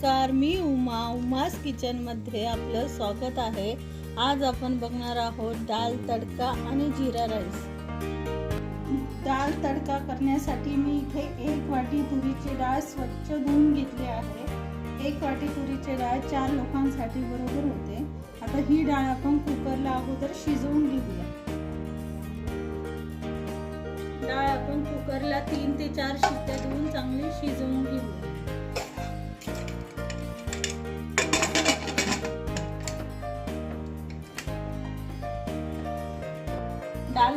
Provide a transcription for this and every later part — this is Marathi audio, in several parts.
नमस्कार मी उमा उमास किचनमध्ये आपलं स्वागत आहे. आज आपण बघणार आहोत डाळ तडका आणि जिरा राईस. डाळ तडका करण्यासाठी मी इथे एक वाटी तुरीची डाळ स्वच्छ धुवून घेतली आहे. एक वाटी तुरीची डाळ चार लोकांसाठी बरोबर होते. आता ही डाळ आपण कुकरला अगोदर शिजवून घेऊया. डाळ आपण कुकरला तीन ते चार शिट्ट्या देऊन चांगली शिजवून घेऊया.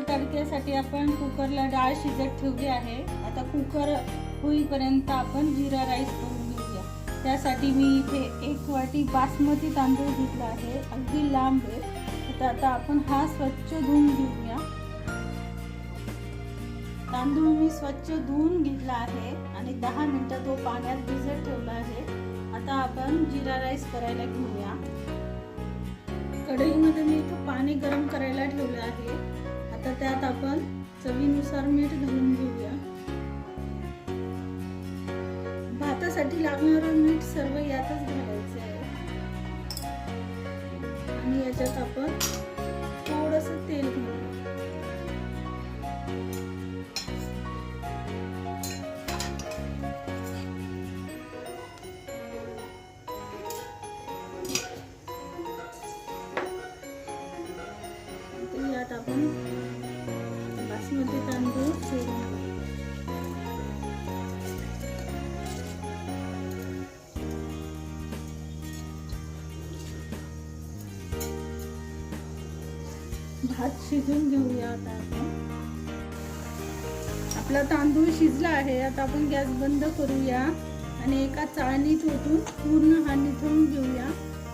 तडक्यासाठी आपण कुकरला डाळ शिजत ठेवली आहे. आता कुकर होईपर्यंत आपण जिरा राईस करून घेऊया. त्यासाठी मी इथे एक वाटी बासमती तांदूळ घेतला आहे अगदी लांब आहे. तर आता आपण हा स्वच्छ धुवून घेऊया. तांदूळ मी स्वच्छ धुवून घेतला आहे आणि दहा मिनटं तो पाण्यात भिजत ठेवला आहे. आता आपण जिरा राईस करायला घेऊया. कढईमध्ये मी इथं पाणी गरम करायला ठेवलं आहे. आता त्यात आपण चवीनुसार मीठ घालून घेऊया. भातासाठी लागणारं मीठ सर्व यातच घालायचं आहे. आणि याच्यात आपण थोडस तेल घालू भात शिजून घेऊया आता आपण. आपला तांदूळ शिजला आहे आता आपण गॅस बंद करूया आणि एका चाळणीत ओतून पूर्ण हा निथळून घेऊया.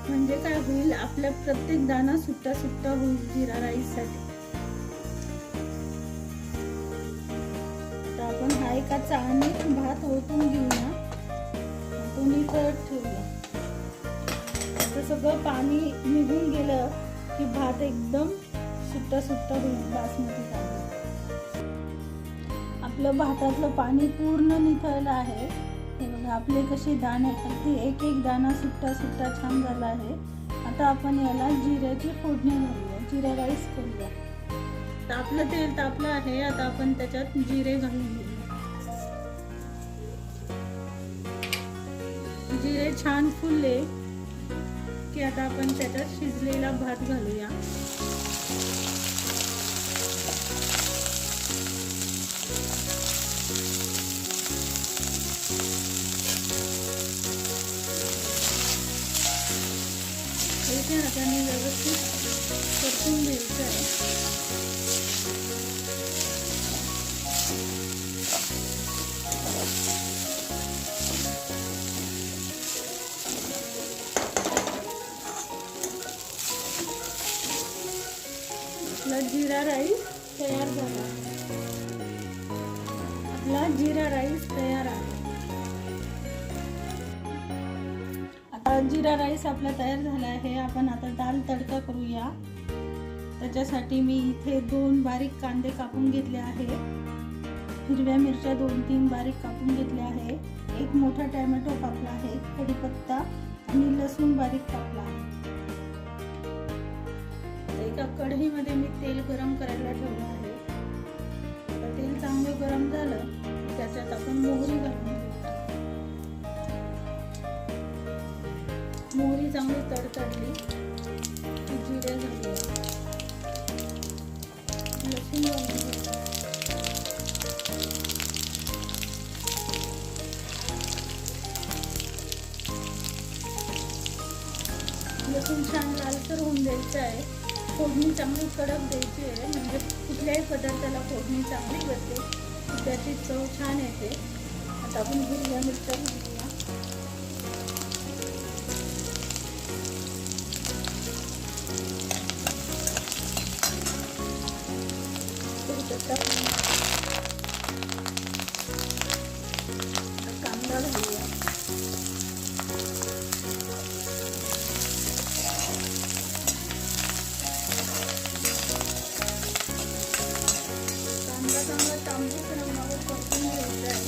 म्हणजे काय होईल आपल्या प्रत्येक दाना सुट्टा सुट्टा होईल जिरा राईससाठी. आपण हा एका चाळणीत भात ओतून घेऊया. तो निथळत ठेवूया. आता सगळं पाणी निघून गेलं की भात एकदम सुट्टा सुट्टा होईल बासमती तांदूळ. आपलं भातातलं पाणी पूर्ण निथळलं आहे. हे बघा आपले कसे दाणे अगदी एक एक दाणा सुट्टा सुट्टा छान झाला आहे. आता आपण याला जिऱ्याची फोडणी घालूया. जिरा राईस करूया. तर आपलं तेल तापलं आहे. आता आपण त्याच्यात जिरे घालून घेऊ जिरे छान फुलले की आता आपण त्याच्यात शिजलेला भात घालूया. परतून घ्यायचं आपला जिरा राईस तयार झाला. आपला जिरा राईस तयार आहे. आता जिरा राईस आपला तयार झाला आहे. आपण आता दाल तडका करूया. त्याच्यासाठी मी इथे दोन बारीक कांदे कापून घेतले आहे. हिरव्या मिरच्या दोन तीन बारीक कापून घेतल्या आहे. एक मोठा टॅमॅटो कापला आहे कढीपत्ता आणि लसूण बारीक कापला आहे. एका कढईमध्ये मी तेल गरम करायला ठेवलं आहे. आता तेल चांगलं गरम झालं त्याच्यात आपण मोहरी घालून मोहरी चांगली तडतडली. लसूण छान लालसर होऊन द्यायचं आहे. फोडणी चांगली कडक द्यायची आहे. म्हणजे कुठल्याही पदार्थाला फोडणी चांगली करते त्याची चव छान येते. आता आपण हिरव्या मिरच्या कांदा घालूया कांदा चांगला तांबूस रंगावर परतून घ्यायचा आहे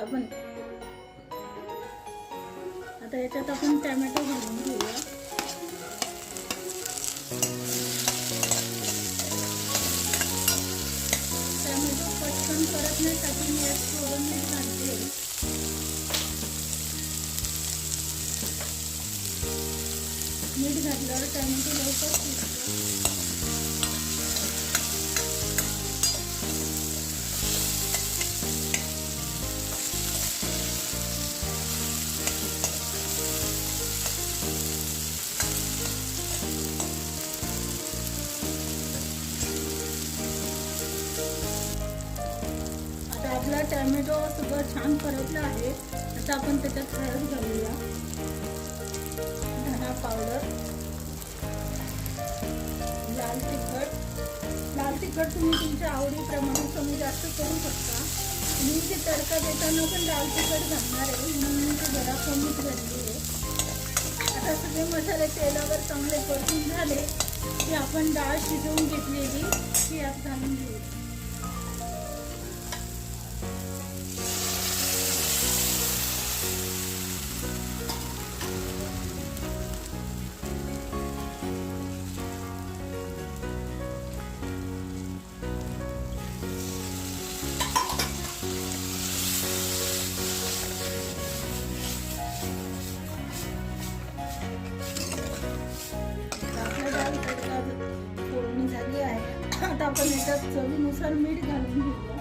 आपण आता याच्यात आपण टॅमॅटो घालून घेऊया. टॅमॅटो पटकन परतण्यासाठी मी यात थोडं मीठ घालते मीठ घातल्यावर टॅमॅटो लवकर शिजतो. आपला टॅमॅटो सगळं छान परतला आहे. आता आपण त्याच्यात हळद घालूया. धना पावडर. लाल तिखट. लाल तिखट तुम्ही तुमच्या आवडीप्रमाणे कमी जास्त करू शकता. मी ते तडका देताना पण लाल तिखट घालणार आहे. म्हणून मी ते जरा कमीच घातली आहे. आता सगळे मसाले तेलावर चांगले परतून झाले. की आपण डाळ शिजवून घेतलेली. ती यात घालून घेऊ. आपण याच्यात चवीनुसार मीठ घालून घेऊया.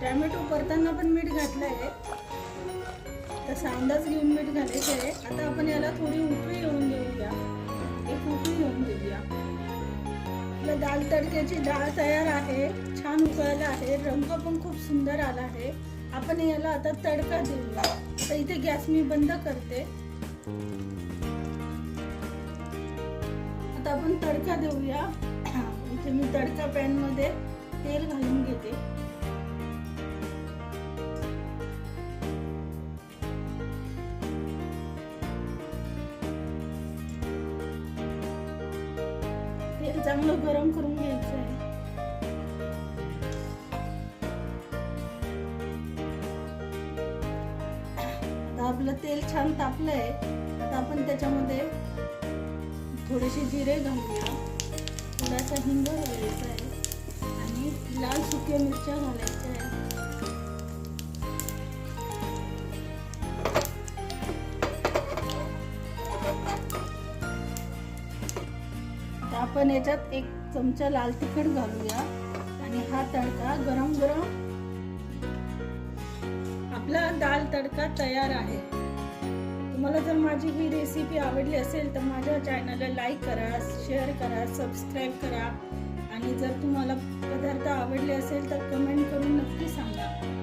टॅमॅटो परताना पण मीठ घातलं आहे तसा अंदाज घेऊन मीठ घालायचं आहे आता आपण याला थोडी उकळी येऊन देऊया. एक उकळी येऊन देऊया. आपल्या दाल तडक्याची डाळ तयार आहे. छान उकळला आहे. रंग पण खूप सुंदर आला आहे. आपण याला आता तडका देऊया. तर इथे गॅस मी बंद करते. आता आपण तडका देऊया. इथे मी तडका पॅनमध्ये तेल घालून घेते. तेल चांगलं गरम करून घ्यायचं आहे. आपलं तेल छान तापलंय. आता आपण त्याच्यामध्ये थोडेसे जिरे घालूया. थोडासा हिंग घालायचा आहे. आणि लाल सुक्या मिरच्या घालायच्या आहे आपण याच्यात एक चमचा लाल तिखट घालूया. आणि हा तडका गरम गरम आपला दाल तडका तयार आहे. तुम्हाला जर माझी ही रेसिपी आवडली असेल तर माझ्या चॅनलला लाईक करा शेअर करा सबस्क्राईब करा. आणि जर तुम्हाला पदार्थ आवडले असेल तर कमेंट करून नक्की सांगा.